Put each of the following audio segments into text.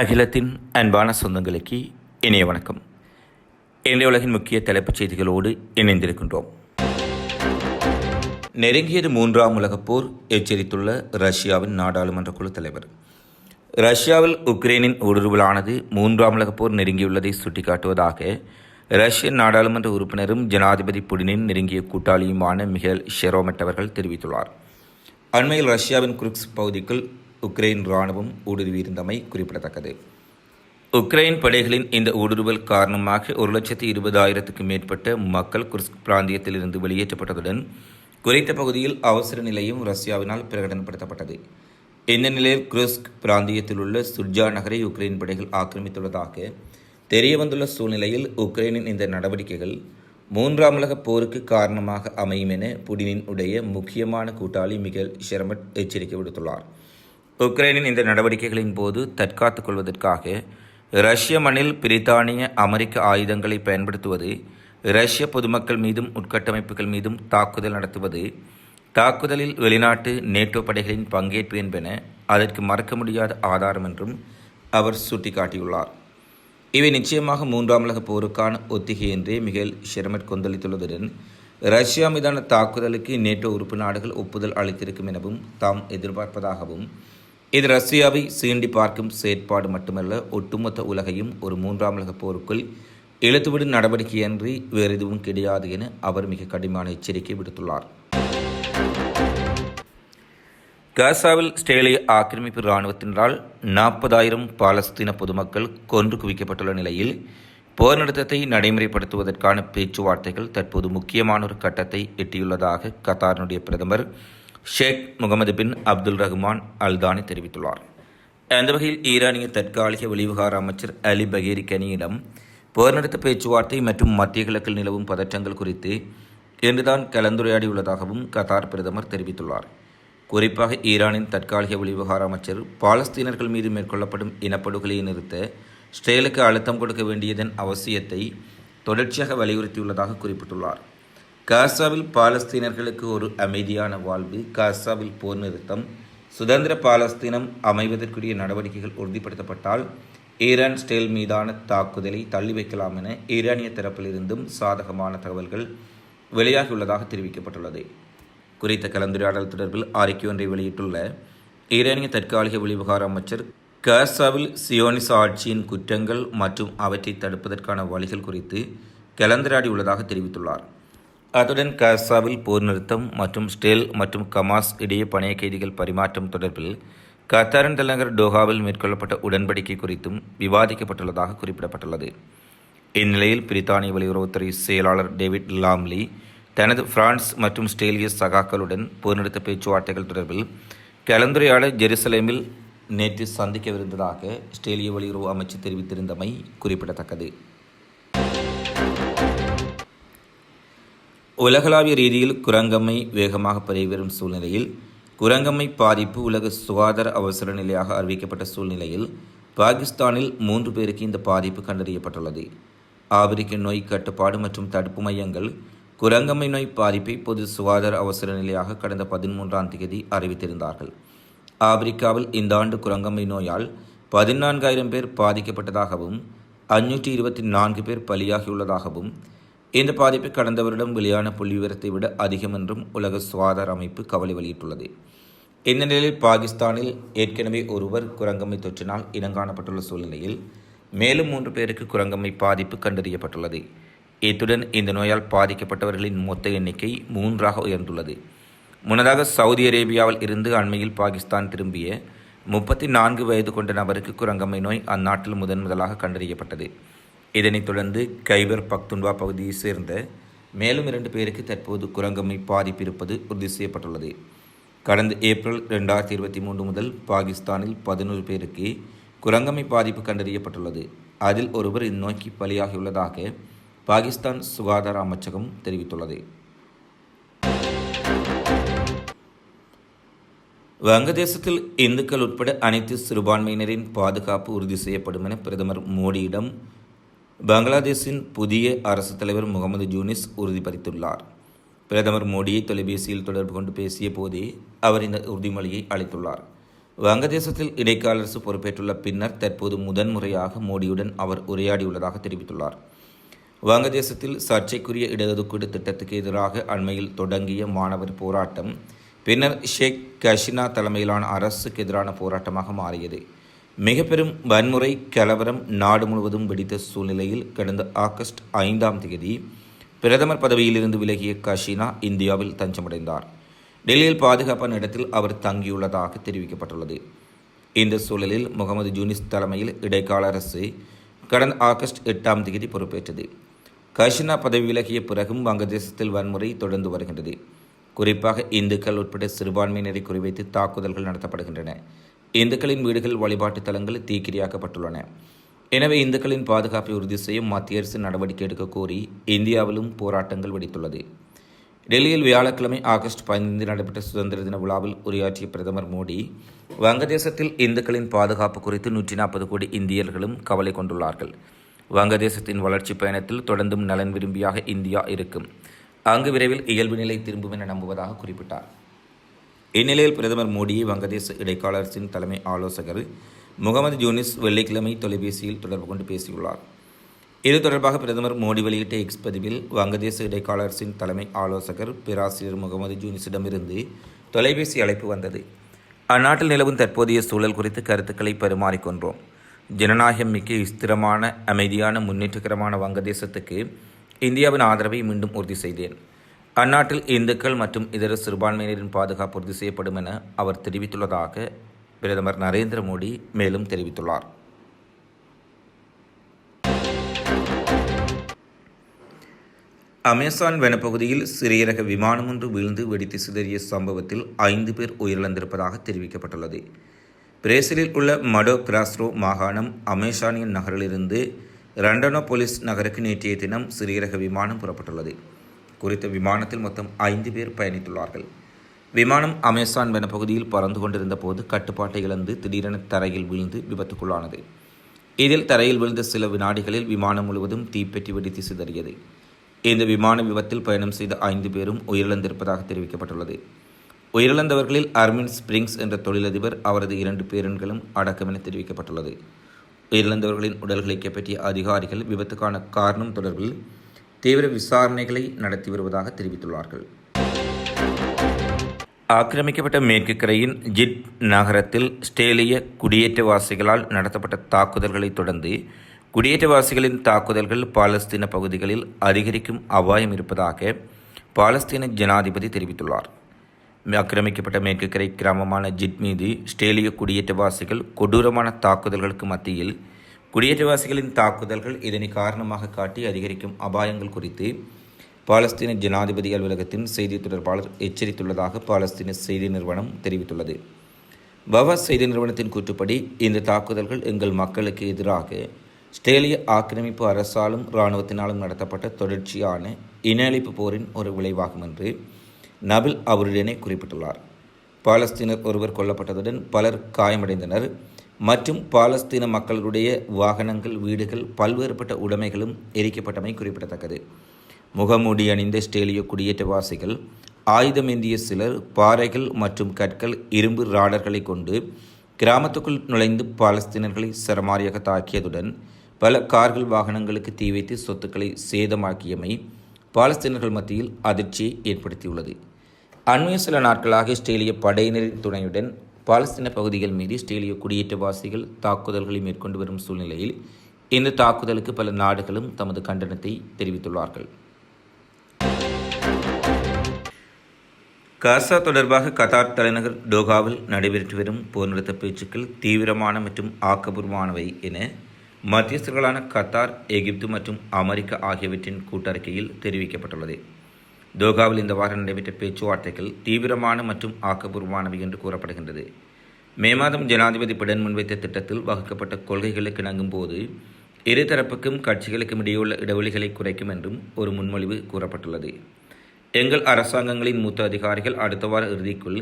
அகிலத்தின் அன்பான சொந்தங்களுக்கு இணைய வணக்கம். இன்றைய உலகின் முக்கிய தலைப்புச் செய்திகளோடு இணைந்திருக்கின்றோம். நெருங்கியது மூன்றாம் உலகப் போர் எச்சரித்துள்ள ரஷ்யாவின் நாடாளுமன்ற குழு தலைவர். ரஷ்யாவில் உக்ரைனின் ஊடுருவலானது மூன்றாம் உலகப் போர் நெருங்கியுள்ளதை சுட்டிக்காட்டுவதாக ரஷ்ய நாடாளுமன்ற உறுப்பினரும் ஜனாதிபதி புடினின் நெருங்கிய கூட்டாளியுமான மிகேல் ஷெரோமெட் அவர்கள் தெரிவித்துள்ளார். அண்மையில் ரஷ்யாவின் குருக்ஸ் பகுதிக்குள் உக்ரைன் இராணுவம் ஊடுருவியிருந்தமை குறிப்பிடத்தக்கது. உக்ரைன் படைகளின் இந்த ஊடுருவல் காரணமாக ஒரு லட்சத்தி இருபதாயிரத்துக்கு மேற்பட்ட மக்கள் குர்ஸ்க் பிராந்தியத்திலிருந்து வெளியேற்றப்பட்டதுடன் குறித்த பகுதியில் அவசர நிலையும் ரஷ்யாவினால் பிரகடனப்படுத்தப்பட்டது. இந்த நிலையில் குருஸ்க் பிராந்தியத்தில் உள்ள சுர்ஜா நகரை உக்ரைன் படைகள் ஆக்கிரமித்துள்ளதாக தெரியவந்துள்ள சூழ்நிலையில் உக்ரைனின் இந்த நடவடிக்கைகள் மூன்றாம் உலகப் போருக்கு காரணமாக அமையும் என புடினின் உடைய முக்கியமான கூட்டாளி மிகல் ஷெரமட் எச்சரிக்கை விடுத்துள்ளார். உக்ரைனின் இந்த நடவடிக்கைகளின் போது தற்காத்துக் கொள்வதற்காக ரஷ்ய மண்ணில் பிரித்தானிய அமெரிக்க ஆயுதங்களை பயன்படுத்துவது ரஷ்ய பொதுமக்கள் மீதும் உட்கட்டமைப்புகள் மீதும் தாக்குதல் நடத்துவது தாக்குதலில் வெளிநாட்டு நேட்டோ படைகளின் பங்கேற்பு என்பன அதற்கு மறக்க முடியாத ஆதாரம் என்றும் அவர் சுட்டிக்காட்டியுள்ளார். இவை நிச்சயமாக மூன்றாம் உலக போருக்கான ஒத்திகை என்றே மிகேல் ஷெர்மட் கொந்தளித்துள்ளதுடன் ரஷ்யா மீதான தாக்குதலுக்கு நேட்டோ உறுப்பு நாடுகள் ஒப்புதல் அளித்திருக்கும் எனவும் தாம் எதிர்பார்ப்பதாகவும் இது ரஷ்யாவை சீண்டி பார்க்கும் செயற்பாடு மட்டுமல்ல ஒட்டுமொத்த உலகையும் ஒரு மூன்றாம் உலக போருக்குள் இழுத்துவிடும் நடவடிக்கையன்றி வேறு எதுவும் கிடையாது என அவர் மிக கடுமையான எச்சரிக்கை விடுத்துள்ளார். காசாவில் ஸ்டேலிய ஆக்கிரமிப்பு இராணுவத்தினரால் நாற்பதாயிரம் பாலஸ்தீன பொதுமக்கள் கொன்று குவிக்கப்பட்டுள்ள நிலையில் போர் நிறுத்தத்தை நடைமுறைப்படுத்துவதற்கான பேச்சுவார்த்தைகள் தற்போது முக்கியமான ஒரு கட்டத்தை எட்டியுள்ளதாக கத்தாரினுடைய பிரதமர் Sheikh Mohammed bin Abdul Rahman Al Thani தெரிவித்துள்ளார். அந்த வகையில் ஈரானிய தற்காலிக வெளிவிகார அமைச்சர் அலி பகீரி கனியிடம் போர் நடத்த பேச்சுவார்த்தை மற்றும் மத்திய கிழக்கில் நிலவும் பதற்றங்கள் குறித்து இன்றுதான் கலந்துரையாடியுள்ளதாகவும் கத்தார் பிரதமர் தெரிவித்துள்ளார். குறிப்பாக ஈரானின் தற்காலிக வெளிவிவகார அமைச்சர் பாலஸ்தீனர்கள் மீது மேற்கொள்ளப்படும் இனப்படுகொலையை நிறுத்த ஸ்ரேலுக்கு அழுத்தம் கொடுக்க வேண்டியதன் அவசியத்தை தொடர்ச்சியாக வலியுறுத்தியுள்ளதாக குறிப்பிட்டுள்ளார். காசாவில் பாலஸ்தீனர்களுக்கு ஒரு அமைதியான வாழ்வு காசாவில் போர் நிறுத்தம் சுதந்திர பாலஸ்தீனம் அமைவதற்குரிய நடவடிக்கைகள் உறுதிப்படுத்தப்பட்டால் ஈரான் ஸ்டேல் மீதான தாக்குதலை தள்ளி வைக்கலாம் என ஈரானிய தரப்பிலிருந்தும் சாதகமான தகவல்கள் வெளியாகியுள்ளதாக தெரிவிக்கப்பட்டுள்ளது. குறித்த கலந்துரையாடல் தொடர்பில் அறிக்கை ஒன்றை வெளியிட்டுள்ள ஈரானிய தற்காலிக வெளிவிவகார அமைச்சர் காசாவில் சியோனிச ஆட்சியின் குற்றங்கள் மற்றும் அவற்றை தடுப்பதற்கான வழிகள் குறித்து கலந்துரையாடியுள்ளதாக தெரிவித்துள்ளார். அத்துடன் காசாவில் போர் நிறுத்தம் மற்றும் ஸ்டேல் மற்றும் கமாஸ் இடையே பணைய கைதிகள் பரிமாற்றம் தொடர்பில் கத்தாரின் தலைநகர் டோஹாவில் மேற்கொள்ளப்பட்ட உடன்படிக்கை குறித்தும் விவாதிக்கப்பட்டுள்ளதாக குறிப்பிடப்பட்டுள்ளது. இந்நிலையில் பிரித்தானிய வெளியுறவுத்துறை செயலாளர் டேவிட் லாம்லி தனது பிரான்ஸ் மற்றும் ஸ்டேலிய சகாக்களுடன் போர் நிறுத்த பேச்சுவார்த்தைகள் தொடர்பில் கலந்துரையாட ஜெருசலேமில் நேற்று சந்திக்கவிருந்ததாக ஸ்டேலிய வெளியுறவு அமைச்சு தெரிவித்திருந்தமை குறிப்பிடத்தக்கது. உலகளாவிய ரீதியில் குரங்கம்மை வேகமாக பரவி வரும் சூழ்நிலையில் குரங்கம்மை பாதிப்பு உலக சுகாதார அவசர நிலையாக அறிவிக்கப்பட்ட சூழ்நிலையில் பாகிஸ்தானில் மூன்று பேருக்கு இந்த பாதிப்பு கண்டறியப்பட்டுள்ளது. ஆப்பிரிக்க நோய் கட்டுப்பாடு மற்றும் தடுப்பு மையங்கள் குரங்கம்மை நோய் பாதிப்பை பொது சுகாதார அவசர நிலையாக கடந்த பதிமூன்றாம் தேதி அறிவித்திருந்தார்கள். ஆப்பிரிக்காவில் இந்த ஆண்டு குரங்கம்மை நோயால் பதினான்காயிரம் பேர் பாதிக்கப்பட்டதாகவும் அஞ்சூற்றி இருபத்தி நான்கு பேர் பலியாகியுள்ளதாகவும் இந்த பாதிப்பு கடந்த வருடம் வெளியான புள்ளிவிவரத்தை விட அதிகம் என்றும் உலக சுகாதார அமைப்பு கவலை வெளியிட்டுள்ளது. இந்த நிலையில் பாகிஸ்தானில் ஏற்கனவே ஒருவர் குரங்கம்மை தொற்றினால் இனங்காணப்பட்டுள்ள சூழ்நிலையில் மேலும் மூன்று பேருக்கு குரங்கம்மை பாதிப்பு கண்டறியப்பட்டுள்ளது. இத்துடன் இந்த நோயால் பாதிக்கப்பட்டவர்களின் மொத்த எண்ணிக்கை மூன்றாக உயர்ந்துள்ளது. முன்னதாக சவுதி அரேபியாவில் இருந்து அண்மையில் பாகிஸ்தான் திரும்பிய முப்பத்தி நான்கு வயது கொண்ட நபருக்கு குரங்கம்மை நோய் அந்நாட்டில் முதன் முதலாக கண்டறியப்பட்டது. இதனைத் தொடர்ந்து கைபர் பக்துன்வா பகுதியைச் சேர்ந்த மேலும் இரண்டு பேருக்கு தற்போது குரங்கம்மை பாதிப்பு இருப்பது உறுதி செய்யப்பட்டுள்ளது. கடந்த ஏப்ரல் ரெண்டாயிரத்தி இருபத்தி மூன்று முதல் பாகிஸ்தானில் பதினோரு பேருக்கு குரங்கம்மை பாதிப்பு கண்டறியப்பட்டுள்ளது. அதில் ஒருவர் இந்நோய்க்கு பலியாகியுள்ளதாக பாகிஸ்தான் சுகாதார அமைச்சகம் தெரிவித்துள்ளது. வங்கதேசத்தில் இந்துக்கள் உட்பட அனைத்து சிறுபான்மையினரின் பாதுகாப்பு உறுதி செய்யப்படும் என பிரதமர் மோடியிடம் பங்களாதேஷின் புதிய அரசு தலைவர் முகமது ஜூனிஸ் உறுதிப்படுத்தியுள்ளார் பிரதமர் மோடியை தொலைபேசியில் தொடர்பு கொண்டு பேசிய போதே அவர் இந்த உறுதிமொழியை அளித்துள்ளார். வங்கதேசத்தில் இடைக்கால அரசு பொறுப்பேற்றுள்ள பின்னர் தற்போது முதன்முறையாக மோடியுடன் அவர் உரையாடியுள்ளதாக தெரிவித்துள்ளார். வங்கதேசத்தில் சர்ச்சைக்குரிய இடஒதுக்கீடு திட்டத்துக்கு எதிராக அண்மையில் தொடங்கிய மாணவர் போராட்டம் பின்னர் ஷேக் கஷினா தலைமையிலான அரசுக்கு எதிரான போராட்டமாக மாறியது. மிக பெரும் வன்முறை கலவரம் நாடு முழுவதும் வெடித்த சூழ்நிலையில் கடந்த ஆகஸ்ட் ஐந்தாம் தேதி பிரதமர் பதவியிலிருந்து விலகிய கஷினா இந்தியாவில் தஞ்சமடைந்தார். டெல்லியில் பாதுகாப்பான இடத்தில் அவர் தங்கியுள்ளதாக தெரிவிக்கப்பட்டுள்ளது. இந்த சூழலில் முகமது ஜூனிஸ் தலைமையில் இடைக்கால அரசு கடந்த ஆகஸ்ட் எட்டாம் தேதி பொறுப்பேற்றது. கஷினா பதவி விலகிய பிறகும் வங்கதேசத்தில் வன்முறை தொடர்ந்து வருகின்றது. குறிப்பாக இந்துக்கள் உட்பட சிறுபான்மையினரை குறிவைத்து தாக்குதல்கள் நடத்தப்படுகின்றன. இந்துக்களின் வீடுகள் வழிபாட்டு தலங்கள் தீக்கிரியாக்கப்பட்டுள்ளன. எனவே இந்துக்களின் பாதுகாப்பை உறுதி செய்யும் மத்திய அரசு நடவடிக்கை எடுக்க கோரி இந்தியாவிலும் போராட்டங்கள் வெடித்துள்ளது. டெல்லியில் வியாழக்கிழமை ஆகஸ்ட் பதினைந்து நடைபெற்ற சுதந்திர தின விழாவில் உரையாற்றிய பிரதமர் மோடி வங்கதேசத்தில் இந்துக்களின் பாதுகாப்பு குறித்து நூற்றி நாற்பது கோடி இந்தியர்களும் கவலை கொண்டுள்ளார்கள். வங்கதேசத்தின் வளர்ச்சி பயணத்தில் தொடர்ந்தும் நலன் விரும்பியாக இந்தியா இருக்கும். அங்கு விரைவில் இயல்பு நிலை திரும்பும் என நம்புவதாக குறிப்பிட்டார். இந்நிலையில் பிரதமர் மோடியை வங்கதேச இடைக்கால அரசின் தலைமை ஆலோசகர் முகமது ஜூனிஸ் வெள்ளிக்கிழமை தொலைபேசியில் தொடர்பு கொண்டு பேசியுள்ளார். இது தொடர்பாக பிரதமர் மோடி வெளியிட்ட எக்ஸ் பதிவில் வங்கதேச இடைக்கால அரசின் தலைமை ஆலோசகர் பேராசிரியர் முகமது ஜூனிஸிடமிருந்து தொலைபேசி அழைப்பு வந்தது. அந்நாட்டில் நிலவும் தற்போதைய சூழல் குறித்து கருத்துக்களை பரிமாறிக்கொண்டோம் ஜனநாயகம் மிக்க ஸ்திரமான அமைதியான முன்னேற்றகரமான வங்கதேசத்துக்கு இந்தியாவின் ஆதரவை மீண்டும் உறுதி செய்தேன். அந்நாட்டில் இந்துக்கள் மற்றும் இதர சிறுபான்மையினரின் பாதுகாப்பு உறுதி செய்யப்படும் என அவர் தெரிவித்துள்ளதாக பிரதமர் நரேந்திர மோடி மேலும் தெரிவித்துள்ளார். அமேசான் வனப்பகுதியில் சிறிய ரக விமானம் ஒன்று வீழ்ந்து வெடித்து சிதறிய சம்பவத்தில் ஐந்து பேர் உயிரிழந்திருப்பதாக தெரிவிக்கப்பட்டுள்ளது. பிரேசிலில் உள்ள மடோ கிராஸ்ரோ மாகாணம் அமேசானியன் நகரிலிருந்து ரண்டனோபொலிஸ் நகருக்கு நேற்றைய தினம் சிறிய ரக விமானம் புறப்பட்டுள்ளது. குறித்த விமானத்தில் மொத்தம் ஐந்து பேர் பயணித்துள்ளார்கள். விமானம் அமேசான் வனப்பகுதியில் பறந்து கொண்டிருந்த போது கட்டுப்பாட்டை இழந்து திடீரென தரையில் விழுந்து விபத்துக்குள்ளானது. இதில் தரையில் விழுந்த சில வினாடிகளில் விமானம் முழுவதும் தீப்பெட்டி வெடித்து சிதறியது. இந்த விமான விபத்தில் பயணம் செய்த ஐந்து பேரும் உயிரிழந்திருப்பதாக தெரிவிக்கப்பட்டுள்ளது. உயிரிழந்தவர்களில் அர்மின் ஸ்பிரிங்ஸ் என்ற தொழிலதிபர் அவரது இரண்டு பேரன்களும் அடக்கம் என தெரிவிக்கப்பட்டுள்ளது. உயிரிழந்தவர்களின் உடல்களை கைப்பற்றிய அதிகாரிகள் விபத்துக்கான காரணம் தொடர்பில் தீவிர விசாரணைகளை நடத்தி வருவதாக தெரிவித்துள்ளார்கள். ஆக்கிரமிக்கப்பட்ட மேற்கு கரையின் ஜிட் நகரத்தில் ஸ்டேலிய குடியேற்றவாசிகளால் நடத்தப்பட்ட தாக்குதல்களை தொடர்ந்து குடியேற்றவாசிகளின் தாக்குதல்கள் பாலஸ்தீன பகுதிகளில் அதிகரிக்கும் அபாயம் இருப்பதாக பாலஸ்தீன ஜனாதிபதி தெரிவித்துள்ளார். ஆக்கிரமிக்கப்பட்ட மேற்கு கரை கிராமமான ஜிட் மீது ஸ்டேலிய குடியேற்றவாசிகள் கொடூரமான தாக்குதல்களுக்கு மத்தியில் குடியேற்றவாசிகளின் தாக்குதல்கள் இதனை காரணமாக காட்டி அதிகரிக்கும் அபாயங்கள் குறித்து பாலஸ்தீன ஜனாதிபதி அலுவலகத்தின் செய்தி தொடர்பாளர் எச்சரித்துள்ளதாக பாலஸ்தீன செய்தி நிறுவனம் தெரிவித்துள்ளது. பவாஸ் செய்தி நிறுவனத்தின் கூற்றுப்படி இந்த தாக்குதல்கள் எங்கள் மக்களுக்கு எதிராக ஸ்டேலிய ஆக்கிரமிப்பு அரசாலும் இராணுவத்தினாலும் நடத்தப்பட்ட தொடர்ச்சியான இனஅழிப்பு போரின் ஒரு விளைவாகும் என்று நபில் அவருடனே குறிப்பிட்டுள்ளார். பாலஸ்தீனர் ஒருவர் கொல்லப்பட்டதுடன் பலர் காயமடைந்தனர். மற்றும் பாலஸ்தீன மக்களுடைய வாகனங்கள் வீடுகள் பல்வேறுபட்ட உடைமைகளும் எரிக்கப்பட்டமை குறிப்பிடத்தக்கது. முகமூடி அணிந்த ஸ்டேலிய குடியேற்றவாசிகள் ஆயுதமேந்திய சிலர் பாறைகள் மற்றும் கற்கள் இரும்பு ராடர்களை கொண்டு கிராமத்துக்குள் நுழைந்து பாலஸ்தீனர்களை சரமாரியாக தாக்கியதுடன் பல கார்கள் வாகனங்களுக்கு தீ வைத்து சொத்துக்களை சேதமாக்கியமை பாலஸ்தீனர்கள் மத்தியில் அதிர்ச்சியை ஏற்படுத்தியுள்ளது. அண்மைய சில நாட்களாக இஸ்ரேலிய படையினரின் துணையுடன் பாலஸ்தீன பகுதிகள் மீது இஸ்ரேலிய குடியேற்றவாசிகள் தாக்குதல்களை மேற்கொண்டு வரும் சூழ்நிலையில் இந்த தாக்குதலுக்கு பல நாடுகளும் தமது கண்டனத்தை தெரிவித்துள்ளார்கள். காசா தொடர்பாக கத்தார் தலைநகர் டோகாவில் நடைபெற்று வரும் போர் நிறுத்த பேச்சுக்கள் தீவிரமான மற்றும் ஆக்கப்பூர்வமானவை என மத்தியஸ்தர்களான கத்தார் எகிப்து மற்றும் அமெரிக்கா ஆகியவற்றின் கூட்டறிக்கையில் தெரிவிக்கப்பட்டுள்ளது. தோகாவில் இந்த வாரம் நடைபெற்ற பேச்சுவார்த்தைகள் தீவிரமான மற்றும் ஆக்கப்பூர்வமானவை என்று கூறப்படுகின்றது. மே மாதம் ஜனாதிபதி பிடன் முன்வைத்த திட்டத்தில் வகுக்கப்பட்ட கொள்கைகளுக்கு இணங்கும் போது இருதரப்புக்கும் கட்சிகளுக்கும் இடையுள்ள இடைவெளிகளை குறைக்கும் என்றும் ஒரு முன்மொழிவு கூறப்பட்டுள்ளது. எங்கள் அரசாங்கங்களின் மூத்த அதிகாரிகள் அடுத்த வார இறுதிக்குள்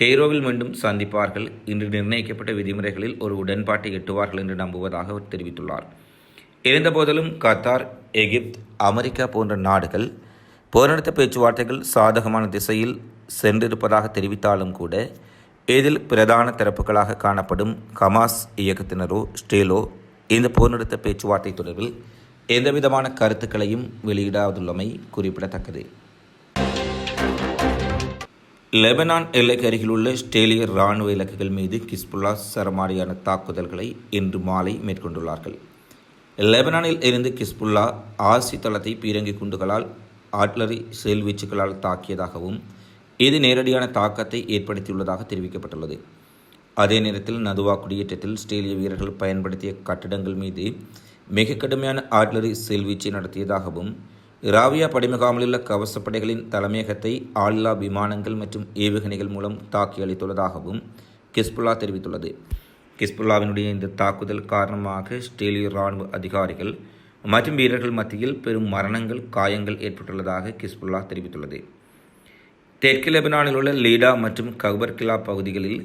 கெய்ரோவில் மீண்டும் சந்திப்பார்கள். இன்று நிர்ணயிக்கப்பட்ட விதிமுறைகளில் ஒரு உடன்பாட்டை எட்டுவார்கள் என்று நம்புவதாக அவர் தெரிவித்துள்ளார். இருந்தபோதிலும் கத்தார் எகிப்து அமெரிக்கா போன்ற நாடுகள் போர் நடத்த பேச்சுவார்த்தைகள் சாதகமான திசையில் சென்றிருப்பதாக தெரிவித்தாலும் கூட இதில் பிரதான தரப்புகளாக காணப்படும் ஹமாஸ் இயக்கத்தினரோ ஸ்டேலோ இந்த போர் நிறுத்த பேச்சுவார்த்தை தொடர்பில் எந்தவிதமான கருத்துக்களையும் வெளியிடாதுள்ளமை குறிப்பிடத்தக்கது. லெபனான் எல்லைக்கு அருகிலுள்ள ஸ்டேலிய இராணுவ இலக்குகள் மீது கிஸ்புல்லா சரமாரியான தாக்குதல்களை இன்று மாலை மேற்கொண்டுள்ளார்கள். லெபனானில் இருந்து கிஸ்புல்லா ஆசி தளத்தை பீரங்கி குண்டுகளால் ஆட்லரி செல்வீச்சுகளால் தாக்கியதாகவும் இது நேரடியான தாக்கத்தை ஏற்படுத்தியுள்ளதாக தெரிவிக்கப்பட்டுள்ளது. அதே நேரத்தில் நதுவா குடியேற்றத்தில் ஸ்டேலிய வீரர்கள் பயன்படுத்திய கட்டிடங்கள் மீது மிக கடுமையான ஆட்லரி செல்வீச்சை நடத்தியதாகவும் ராவியா படைமுகாமிலுள்ள கவசப்படைகளின் தலைமையகத்தை ஆளில்லா விமானங்கள் மற்றும் ஏவுகணைகள் மூலம் தாக்கி அளித்துள்ளதாகவும் கிஸ்புல்லா தெரிவித்துள்ளது. கிஸ்புல்லாவினுடைய இந்த தாக்குதல் காரணமாக ஸ்டேலிய இராணுவ அதிகாரிகள் மற்றும் வீரர்கள் மத்தியில் பெரும் மரணங்கள் காயங்கள் ஏற்பட்டுள்ளதாக கிஸ்புல்லா தெரிவித்துள்ளது. தெற்கு லெபனானில் உள்ள லீடா மற்றும் கபர்கிலா பகுதிகளில்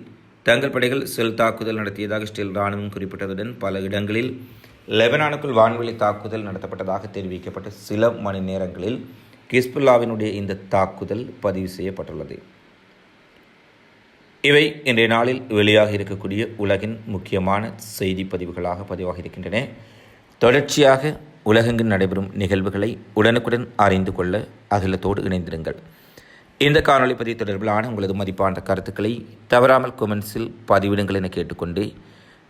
தங்கள் படைகள் செல் தாக்குதல் நடத்தியதாக ஸ்டீல் இராணுவம் குறிப்பிட்டதுடன் பல இடங்களில் லெபனானுக்குள் வான்வெளி தாக்குதல் நடத்தப்பட்டதாக தெரிவிக்கப்பட்ட சில மணி நேரங்களில் கிஸ்புல்லாவினுடைய இந்த தாக்குதல் பதிவு செய்யப்பட்டுள்ளது. இவை இன்றைய நாளில் வெளியாக இருக்கக்கூடிய உலகின் முக்கியமான செய்தி பதிவுகளாக பதிவாக இருக்கின்றன தொடர்ச்சியாக உலகெங்கு நடைபெறும் நிகழ்வுகளை உடனுக்குடன் அறிந்து கொள்ள அகிலத்தோடு இணைந்திருங்கள். இந்த காணொலி பதிவு தொடர்பிலான உங்களது மதிப்பான கருத்துக்களை தவறாமல் கொமெண்ட்ஸில் பதிவிடுங்கள் என கேட்டுக்கொண்டு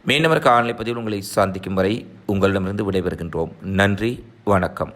மீண்டும் ஒரு காணொலி பதிவில் உங்களை சந்திக்கும் வரை உங்களிடமிருந்து விடைபெறுகின்றோம். நன்றி வணக்கம்.